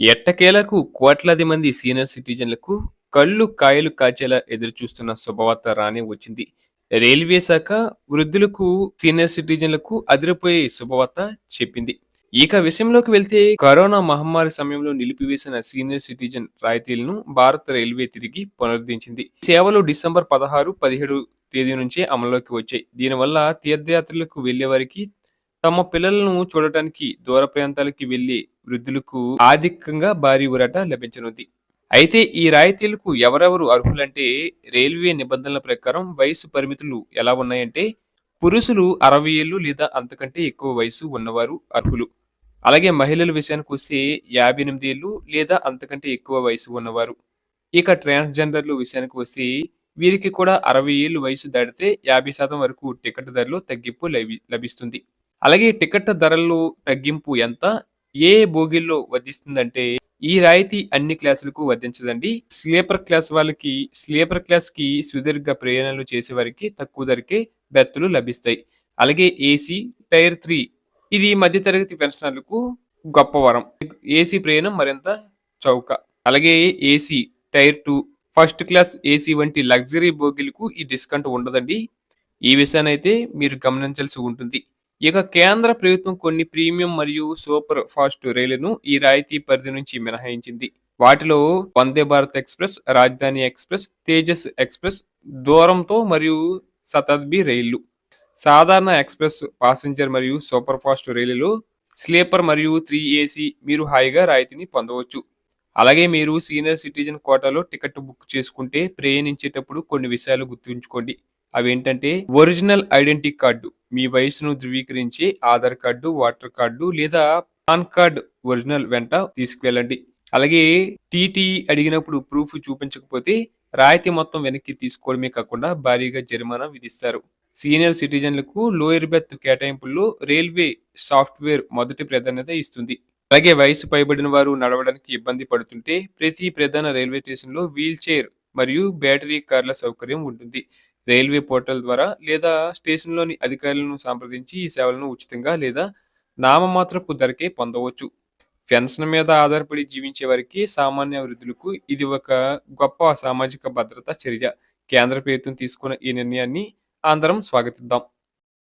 ఎట్టకేలకు కోట్లాది మంది సీనియర్ సిటిజన్లకు కళ్ళు కాయలు కాచేలా ఎదురుచూస్తున్న శుభవార్త రానే వచ్చింది. రైల్వే శాఖ వృద్ధులకు, సీనియర్ సిటిజన్లకు అదిరిపోయే శుభవార్త చెప్పింది. ఇక విషయంలోకి వెళ్తే కరోనా మహమ్మారి సమయంలో నిలిపివేసిన సీనియర్ సిటిజన్ రాయితీలను భారత రైల్వే తిరిగి పునరుద్ధరించింది. సేవలు డిసెంబర్ పదహారు, పదిహేడు తేదీ నుంచే అమల్లోకి వచ్చాయి. దీనివల్ల తీర్థయాత్రలకు వెళ్ళే వారికి తమ పిల్లలను చూడటానికి దూర ప్రాంతాలకి వెళ్ళే వృద్ధులకు ఆర్థికంగా భారీ ఊరట లభించనుంది. అయితే ఈ రాయితీలకు ఎవరెవరు అర్హులంటే రైల్వే నిబంధనల ప్రకారం వయసు పరిమితులు ఎలా ఉన్నాయంటే పురుషులు అరవై ఏళ్ళు లేదా అంతకంటే ఎక్కువ వయసు ఉన్నవారు అర్హులు. అలాగే మహిళల విషయానికి వస్తే యాభై ఎనిమిది ఏళ్ళు లేదా అంతకంటే ఎక్కువ వయసు ఉన్నవారు. ఇక ట్రాన్స్జెండర్లు విషయానికి వస్తే వీరికి కూడా అరవై ఏళ్ళు వయసు దాటితే యాభై శాతం వరకు టికెట్ ధరలో తగ్గింపు లభి లభిస్తుంది. అలాగే టికెట్ ధరల్లో తగ్గింపు ఎంత? ఏ బోగీల్లో వర్ధిస్తుందంటే ఈ రాయితీ అన్ని క్లాసులకు వర్తించదండి. స్లీపర్ క్లాస్ వాళ్ళకి స్లీపర్ క్లాస్కి సుదీర్ఘ ప్రయాణాలు చేసే వారికి తక్కువ ధరకే బెర్తులు లభిస్తాయి. అలాగే ఏసీ టైర్ త్రీ ఇది మధ్యతరగతి పెన్షనర్లకు గొప్ప వరం. ఏసీ ప్రయాణం మరింత చౌక. అలాగే AC tier two first class AC వంటి లగ్జరీ బోగీలకు ఈ డిస్కౌంట్ ఉండదండి. ఈ విషయాన్ని అయితే మీరు గమనించాల్సి ఉంటుంది. ఇక కేంద్ర ప్రభుత్వం కొన్ని ప్రీమియం మరియు సూపర్ ఫాస్ట్ రైళ్ళను ఈ రాయితీ పరిధి నుంచి మినహాయించింది. వాటిలో Vande Bharat express, Rajdhani express, Tejas express, Duronto మరియు శతాబ్ది రైళ్ళు. సాధారణ ఎక్స్‌ప్రెస్, పాసింజర్ మరియు సూపర్ ఫాస్ట్ రైళ్ళలో స్లీపర్ మరియు త్రీ ఏసీ మీరు హాయిగా రాయితీని పొందవచ్చు. అలాగే మీరు సీనియర్ సిటిజన్ కోటాలో టికెట్ బుక్ చేసుకుంటే ప్రయాణించేటప్పుడు కొన్ని విషయాలు గుర్తుంచుకోండి. అవేంటంటే ఒరిజినల్ ఐడెంటిటీ కార్డు, మీ వయసును ధృవీకరించి ఆధార్ కార్డు, ఓటర్ కార్డు లేదా పాన్ కార్డ్ ఒరిజినల్ వెంట తీసుకువెళ్ళండి. అలాగే టీటీ అడిగినప్పుడు ప్రూఫ్ చూపించకపోతే రాయితీ మొత్తం వెనక్కి తీసుకోవడమే కాకుండా భారీగా జరిమానా విధిస్తారు. సీనియర్ సిటిజన్లకు లోయర్ బెర్త్ కేటాయింపుల్లో రైల్వే సాఫ్ట్‌వేర్ మొదటి ప్రాధాన్యత ఇస్తుంది. అలాగే వయసు పైబడిన వారు నడవడానికి ఇబ్బంది పడుతుంటే ప్రతి ప్రధాన రైల్వే స్టేషన్‌లో వీల్ చైర్ మరియు బ్యాటరీ కార్ల సౌకర్యం ఉంటుంది. రైల్వే పోర్టల్ ద్వారా లేదా స్టేషన్‌లోని అధికారులను సంప్రదించి ఈ సేవలను ఉచితంగా లేదా నామమాత్రపు ధరకే పొందవచ్చు. పెన్షన్ మీద ఆధారపడి జీవించే వారికి, సామాన్య వృద్ధులకు ఇది ఒక గొప్ప సామాజిక భద్రతా చర్య. కేంద్ర ప్రభుత్వం తీసుకున్న ఈ నిర్ణయాన్ని అందరం స్వాగతిద్దాం.